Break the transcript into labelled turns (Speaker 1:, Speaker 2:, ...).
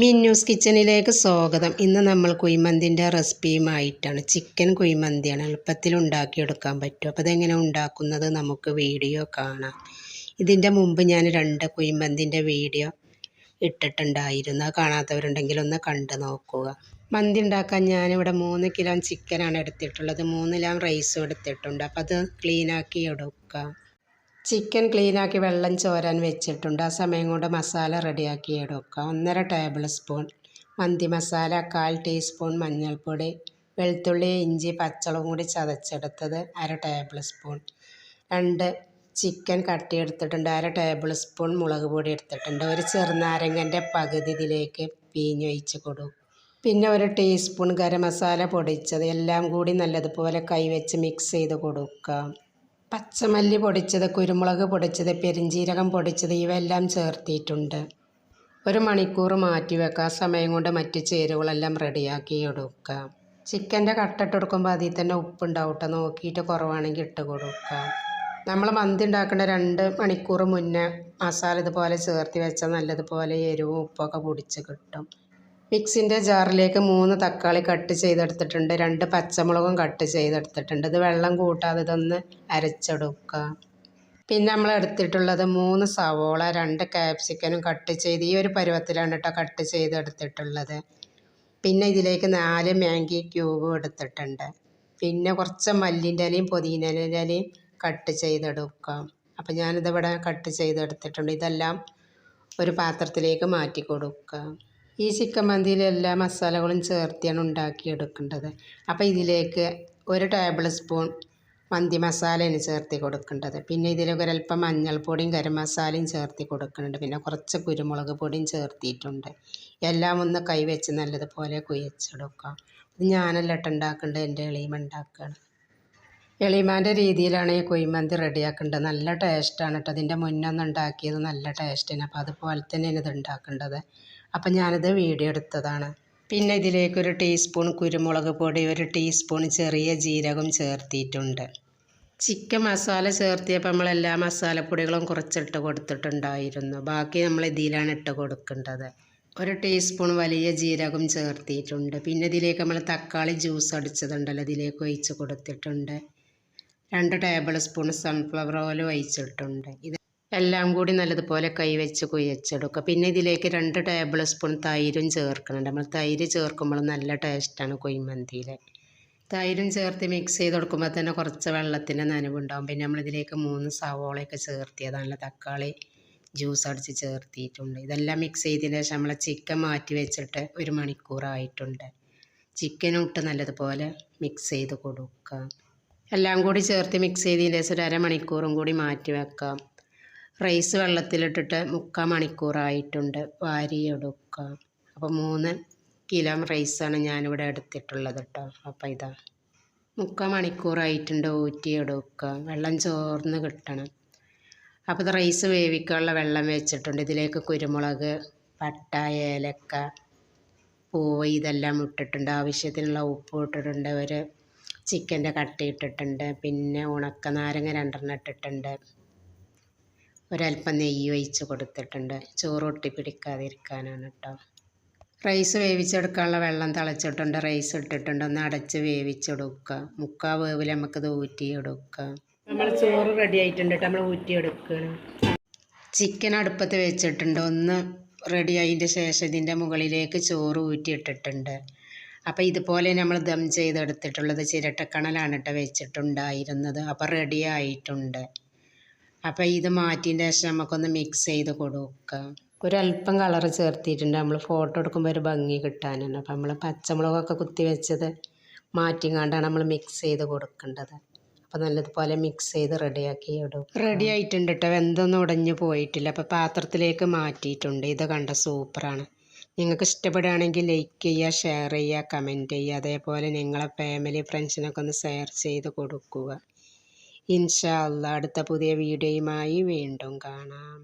Speaker 1: മിന്നൂസ് കിച്ചണിലേക്ക് സ്വാഗതം. ഇന്ന് നമ്മൾ കുഴിമന്തിന്റെ റെസിപ്പിയുമായിട്ടാണ് ചിക്കൻ കുഴിമന്തിയാണ് എളുപ്പത്തിൽ ഉണ്ടാക്കിയെടുക്കാൻ പറ്റും. അപ്പോൾ അതെങ്ങനെ ഉണ്ടാക്കുന്നത് നമുക്ക് വീഡിയോ കാണാം. ഇതിന്റെ മുമ്പ് ഞാൻ രണ്ട് കുഴിമന്തിന്റെ വീഡിയോ ഇട്ടിട്ടുണ്ടായിരുന്നു. അത് കാണാത്തവരുണ്ടെങ്കിൽ ഒന്ന് കണ്ടു നോക്കുക. മന്തി ഉണ്ടാക്കാൻ ഞാനിവിടെ മൂന്ന് കിലോ ചിക്കനാണ് എടുത്തിട്ടുള്ളത്. മൂന്ന് കിലോ റൈസും എടുത്തിട്ടുണ്ട്. അപ്പോൾ അത് ക്ലീനാക്കി എടുക്കുക ചിക്കൻ ക്ലീനാക്കി വെള്ളം ചോരാൻ വെച്ചിട്ടുണ്ട്. ആ സമയം കൊണ്ട് മസാല റെഡിയാക്കി എടുക്കുക ഒന്നര ടേബിൾ സ്പൂൺ മന്തി മസാല കാൽ ടീസ്പൂൺ മഞ്ഞൾപ്പൊടി വെളുത്തുള്ളി ഇഞ്ചി പച്ചളവും കൂടി ചതച്ചെടുത്തത് അര ടേബിൾ സ്പൂൺ. രണ്ട് ചിക്കൻ കട്ടി എടുത്തിട്ടുണ്ട് അര ടേബിൾ സ്പൂൺ മുളക് പൊടി എടുത്തിട്ടുണ്ട്. ഒരു ചെറുനാരങ്ങന്റെ പകുതി ഇതിലേക്ക് പീഞ്ഞൊഴിച്ച് കൊടുക്കും. പിന്നെ ഒരു ടീസ്പൂൺ ഗരം മസാല പൊടിച്ചത്. എല്ലാം കൂടി നല്ലതുപോലെ കൈവച്ച് മിക്സ് ചെയ്ത് കൊടുക്കാം. പച്ചമല്ലി പൊടിച്ചത് കുരുമുളക് പൊടിച്ചത് പെരിഞ്ജീരകം പൊടിച്ചത് ഇവയെല്ലാം ചേർത്തിട്ടുണ്ട്. ഒരു മണിക്കൂർ മാറ്റി വെക്കുക. സമയം കൊണ്ട് മറ്റ് ചേരുവകളെല്ലാം റെഡിയാക്കി എടുക്കുക. ചിക്കന്റെ കട്ടിട്ട് കൊടുക്കുമ്പോൾ അതിൽ തന്നെ ഉപ്പുണ്ടാവും കേട്ടോ നോക്കിയിട്ട് കുറവാണെങ്കിൽ ഇട്ട് കൊടുക്കുക. നമ്മൾ മന്തി ഉണ്ടാക്കുന്ന രണ്ട് മണിക്കൂർ മുന്നേ മസാല ഇതുപോലെ ചേർത്തി വെച്ചാൽ നല്ലതുപോലെ എരിവും ഉപ്പൊക്കെ പൊടിച്ച് കിട്ടും. മിക്സിന്റെ ജാറിലേക്ക് മൂന്ന് തക്കാളി കട്ട് ചെയ്തെടുത്തിട്ടുണ്ട്. രണ്ട് പച്ചമുളകും കട്ട് ചെയ്തെടുത്തിട്ടുണ്ട്. ഇത് വെള്ളം കൂട്ടാതെ ഇതൊന്ന് അരച്ചെടുക്കുക പിന്നെ നമ്മൾ എടുത്തിട്ടുള്ളത് മൂന്ന് സവോള രണ്ട് ക്യാപ്സിക്കനും കട്ട് ചെയ്ത് ഈ ഒരു പരുവത്തിലാണ് കേട്ടോ കട്ട് ചെയ്തെടുത്തിട്ടുള്ളത്. പിന്നെ ഇതിലേക്ക് നാല് മാങ്കി ക്യൂബ് എടുത്തിട്ടുണ്ട്. പിന്നെ കുറച്ച് മല്ലിന്റെ ഇലയും പുതിനന്റെ ഇലയും കട്ട് ചെയ്തെടുക്കാം. അപ്പോൾ ഞാനിതിവിടെ കട്ട് ചെയ്തെടുത്തിട്ടുണ്ട്. ഇതെല്ലാം ഒരു പാത്രത്തിലേക്ക് മാറ്റി കൊടുക്കുക ഈ ചിക്കൻ മന്തിയിൽ എല്ലാ മസാലകളും ചേർത്തിയാണ് ഉണ്ടാക്കിയെടുക്കേണ്ടത്. അപ്പോൾ ഇതിലേക്ക് ഒരു ടേബിൾ സ്പൂൺ മന്തി മസാലയാണ് ചേർത്തി കൊടുക്കേണ്ടത്. പിന്നെ ഇതിലേക്ക് ഒരല്പം മഞ്ഞൾപ്പൊടിയും ഗരം മസാലയും ചേർത്തി കൊടുക്കുന്നുണ്ട് പിന്നെ കുറച്ച് കുരുമുളക് പൊടിയും ചേർത്തിയിട്ടുണ്ട്. എല്ലാം ഒന്ന് കൈവച്ച് നല്ലതുപോലെ കുഴച്ചെടുക്കാം. ഇത് ഞാനല്ല ഇട്ട് ഉണ്ടാക്കേണ്ടത് എന്റെ എളിമ ഉണ്ടാക്കുകയാണ്. എളിമാന്റെ രീതിയിലാണ് ഈ കുഴിമന്തി റെഡിയാക്കേണ്ടത്. നല്ല ടേസ്റ്റാണ് കേട്ടോ. അതിന്റെ മുന്നൊന്നും ഉണ്ടാക്കിയത് നല്ല ടേസ്റ്റാണ്. അപ്പോൾ അതുപോലെ തന്നെയാണ് ഇത് ഉണ്ടാക്കേണ്ടത്. അപ്പം ഞാനിത് വീഡിയോ എടുത്തതാണ്. പിന്നെ ഇതിലേക്ക് ഇതിലേക്കൊരു ടീസ്പൂൺ കുരുമുളക് പൊടി ഒരു ടീസ്പൂൺ ചെറിയ ജീരകം ചേർത്തിയിട്ടുണ്ട് ചിക്കൻ മസാല ചേർത്തിയപ്പോൾ നമ്മൾ എല്ലാ മസാലപ്പൊടികളും കുറച്ചിട്ട് കൊടുത്തിട്ടുണ്ടായിരുന്നു. ബാക്കി നമ്മൾ ഇതിലാണ് ഇട്ട് കൊടുക്കേണ്ടത്. ഒരു ടീസ്പൂൺ വലിയ ജീരകം ചേർത്തിയിട്ടുണ്ട്. പിന്നെ ഇതിലേക്ക് നമ്മൾ തക്കാളി ജ്യൂസ് അടിച്ചതുണ്ടല്ലോ ഇതിലേക്ക് ഒഴിച്ച് കൊടുത്തിട്ടുണ്ട്. രണ്ട് ടേബിൾ സ്പൂൺ സൺഫ്ലവർ ഓയിൽ ഒഴിച്ചിട്ടുണ്ട്. ഇത് എല്ലാം കൂടി നല്ലതുപോലെ കൈവച്ച് കുഴച്ചെടുക്കുക. പിന്നെ ഇതിലേക്ക് രണ്ട് ടേബിൾ സ്പൂൺ തൈരും ചേർക്കുന്നുണ്ട്. നമ്മൾ തൈര് ചേർക്കുമ്പോൾ നല്ല ടേസ്റ്റാണ് കുഴിമന്തിയിൽ തൈരും ചേർത്ത് മിക്സ് ചെയ്ത് കൊടുക്കുമ്പോൾ തന്നെ കുറച്ച് വെള്ളത്തിന്റെ നനവുണ്ടാകും പിന്നെ നമ്മളിതിലേക്ക് മൂന്ന് സവോളയൊക്കെ ചേർത്തിയതാണ് തക്കാളി ജ്യൂസ് അടിച്ച് ചേർത്തിയിട്ടുണ്ട്. ഇതെല്ലാം മിക്സ് ചെയ്തതിന് ശേഷം നമ്മൾ ചിക്കൻ മാറ്റി വെച്ചിട്ട് ഒരു മണിക്കൂറായിട്ടുണ്ട്. ചിക്കനും ഇട്ട് നല്ലതുപോലെ മിക്സ് ചെയ്ത് കൊടുക്കുക. എല്ലാം കൂടി ചേർത്ത് മിക്സ് ചെയ്തതിന്റെ ശേഷം ഒരു അരമണിക്കൂറും കൂടി മാറ്റി വെക്കാം. റൈസ് വെള്ളത്തിലിട്ടിട്ട് മുക്കാൽ മണിക്കൂറായിട്ടുണ്ട്. വാരിയെടുക്കാം. അപ്പോൾ മൂന്ന് കിലോ റൈസാണ് ഞാനിവിടെ എടുത്തിട്ടുള്ളത് കേട്ടോ അപ്പോൾ ഇതാ. മുക്കാൽ മണിക്കൂറായിട്ടുണ്ട് ഊറ്റിയെടുക്കുക വെള്ളം ചോർന്ന് കിട്ടണം. അപ്പോൾ ഇത് റൈസ് വേവിക്കാനുള്ള വെള്ളം വെച്ചിട്ടുണ്ട്. ഇതിലേക്ക് കുരുമുളക് പട്ട ഏലക്ക പൂവ് ഇതെല്ലാം ഇട്ടിട്ടുണ്ട്. ആവശ്യത്തിനുള്ള ഉപ്പ് ഇട്ടിട്ടുണ്ട്. ഒരു ചിക്കന്റെ കട്ട ഇട്ടിട്ടുണ്ട്. പിന്നെ ഉണക്ക നാരങ്ങ രണ്ടെണ്ണം ഇട്ടിട്ടുണ്ട്. ഒരല്പം നെയ്യ് ഒഴിച്ച് കൊടുത്തിട്ടുണ്ട്. ചോറ് ഒട്ടി പിടിക്കാതിരിക്കാനാണ് കേട്ടോ. റൈസ് വേവിച്ചെടുക്കാനുള്ള വെള്ളം തിളച്ചിട്ടുണ്ട്. റൈസ് ഇട്ടിട്ടുണ്ട്. ഒന്ന് അടച്ച് വേവിച്ചെടുക്കുക. മുക്കാൽ വേവിൽ നമുക്കിത് ഊറ്റിയെടുക്കുക. നമ്മൾ ചോറ് റെഡി ആയിട്ടുണ്ട് നമ്മൾ ഊറ്റിയെടുക്കുകയാണ്. ചിക്കൻ അടുപ്പത്ത് വെച്ചിട്ടുണ്ട്. ഒന്ന് റെഡി ആയതിന്റെ ശേഷം ഇതിന്റെ മുകളിലേക്ക് ചോറ് ഊറ്റിയിട്ടിട്ടുണ്ട്. അപ്പോൾ ഇതുപോലെ നമ്മൾ ദം ചെയ്തെടുത്തിട്ടുള്ളത് ചിരട്ടക്കണലാണ് കേട്ടോ വെച്ചിട്ടുണ്ടായിരുന്നത്. അപ്പോൾ റെഡി ആയിട്ടുണ്ട്. അപ്പോൾ ഇത് മാറ്റിയതിന്റെ ശേഷം നമുക്കൊന്ന് മിക്സ് ചെയ്ത് കൊടുക്കുക ഒരല്പം കളർ ചേർത്തിട്ടുണ്ട്. നമ്മൾ ഫോട്ടോ എടുക്കുമ്പോൾ ഒരു ഭംഗി കിട്ടാനാണ്. അപ്പോൾ നമ്മൾ പച്ചമുളകൊക്കെ കുത്തി വെച്ചത് മാറ്റിങ്ങാണ്ടാണ് നമ്മൾ മിക്സ് ചെയ്ത് കൊടുക്കേണ്ടത്. അപ്പോൾ നല്ലതുപോലെ മിക്സ് ചെയ്ത് റെഡിയാക്കി ഇടും റെഡി ആയിട്ടുണ്ട് കേട്ടോ വെന്തൊന്നും ഉടഞ്ഞു പോയിട്ടില്ല. അപ്പോൾ പാത്രത്തിലേക്ക് മാറ്റിയിട്ടുണ്ട്. ഇത് കണ്ട സൂപ്പറാണ് നിങ്ങൾക്ക് ഇഷ്ടപ്പെടുകയാണെങ്കിൽ ലൈക്ക് ചെയ്യുക ഷെയർ ചെയ്യുക കമന്റ് ചെയ്യുക അതേപോലെ നിങ്ങളെ ഫാമിലി ഫ്രണ്ട്സിനൊക്കെ ഒന്ന് ഷെയർ ചെയ്ത് കൊടുക്കുക. ഇൻഷാ അല്ലാ അടുത്ത പുതിയ വീഡിയോയുമായി വീണ്ടും കാണാം.